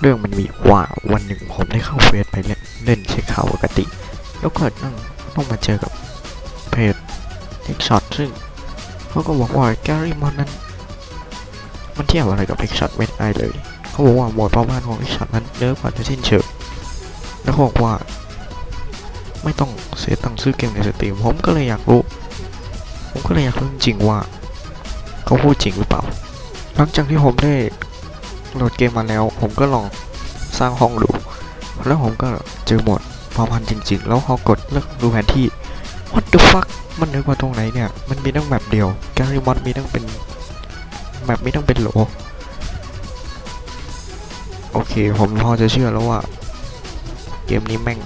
เรื่องมันมีว่าวันหนึ่งผมได้เข้าเฟซไปเล่นเล่นเช็คข่าวปกติ แล้วก็นั่งต้องมาเจอกับเพจเทคช็อตซึ่งเขาก็บอกว่าแกรี่มอนนั้น มันเทียบอะไรกับเทคช็อตไม่ได้เลย เขาบอกว่าหมดป้าบ้านของเทคช็อตนั้นเนื้อกว่าจะสิ้นเชิงแล้วเขาบอกว่า ไม่ต้องเสียตังค์ซื้อเกมในสตรีมผมก็เลยอยากรู้ ผมก็เลยอยากรู้จริงว่า เขาพูดจริงหรือเปล่า หลังจากที่ผมได้ โหลดเกมมาแล้ว ผมก็ลองสร้างห้องดู แล้วผมก็เจอหมดพอพันจริง ๆ แล้วพอกดเลือกดูแผนที่ what the fuck มันนึกว่าตรงไหนเนี่ย มันมีตั้งแบบเดียวแกริมอนมีตั้งเป็นแบบมีตั้งเป็นโหล โอเค ผมพอจะเชื่อแล้วว่า เกมนี้แม่ง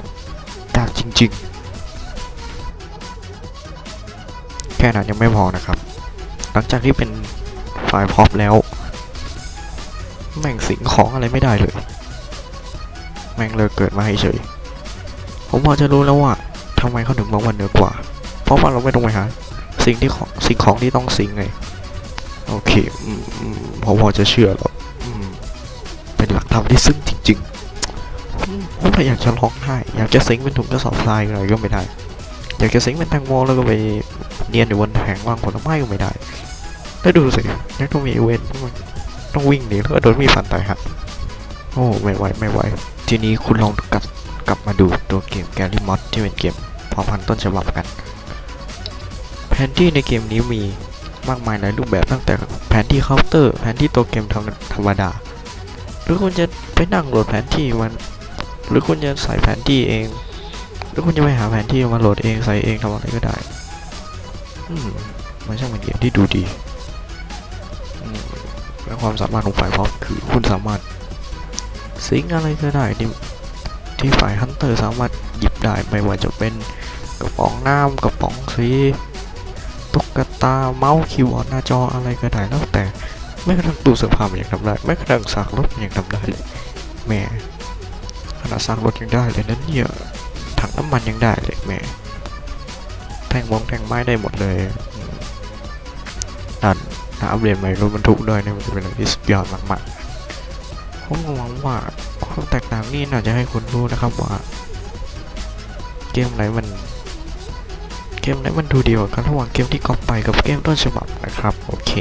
กากจริง ๆ แค่นั้นยังไม่พอนะครับ หลังจากที่เป็นไฟล์พอปแล้ว แม่งสิงของอะไรไม่ได้เลย แม่งเลยเกิดมาให้เฉย ผมพอจะรู้แล้วว่าทำไมเขาถึงมองว่าเหนือกว่า เพราะว่าเราไม่ต้องไปหา สิ่งที่ของสิ่งของที่ต้องสิงไง โอเคผมพอจะเชื่อแล้วเป็นหลักธรรมที่ซึ้งจริงๆอืมผมอยากจะร้องไห้อยากจะสิงเป็นถุงกระสอบทรายอะไรก็ไม่ได้ อยากจะสิงเป็นแตงโมแล้วก็ไปเนียนอยู่บนแผงวางผลไม้ก็ไม่ได้ แล้วดูสินักต้องมีเวนต์มัน ต้องวิ่งหนีแล้วก็โดนมีดฟันตายฮะโอ้ไม่ไหวไม่ไหวทีนี้คุณลองกลับกลับมาดูตัวเกมแกลี่มอดที่เป็นเกมพอพันต้นฉบับกัน แผนที่ในเกมนี้มีมากมายหลายรูปแบบตั้งแต่แผนที่เคาน์เตอร์ แผนที่ตัวเกมธรรมธรมดา หรือคุณจะไปนั่งโหลดแผนที่มัน หรือคุณจะใส่แผนที่เอง หรือคุณจะไปหาแผนที่มาโหลดเองใส่เองทำอะไรก็ได้ อืมมันช่างเป็นเกมที่ดูดี และความสามารถของฝ่ายพอปคือคุณสามารถซิงอะไรก็ได้ที่ที่ฝ่ายฮันเตอร์สามารถหยิบได้ไม่ว่าจะเป็นกระป๋องน้ำกระป๋องสีตุ๊กตาเมาส์คีย์บอร์ดหน้าจออะไรก็ได้แล้วแต่ไม่กระทั่งตู้เสื้อผ้ามันยังทำได้ไม่กระทั่งซากรถมันยังทำได้เลยแหม่ขนาดซากรถยังได้เลยนั้นเนี่ยถังน้ำมันยังได้เลยแหม่แทงมงแทงไม้ได้หมดเลยอืมนั่น ถ้าอัปเดตใหม่รถบรรทุกด้วยเนี่ยมันจะเป็นอะไรที่สุดยอดมากๆผมหวังว่าความแตกต่างนี่น่าจะให้คุณรู้นะครับว่า เกมไหนมัน เกมไหนมันดูดีกว่ากันระหว่างเกมที่ก๊อปไปกับเกมต้นฉบับนะครับ โอเค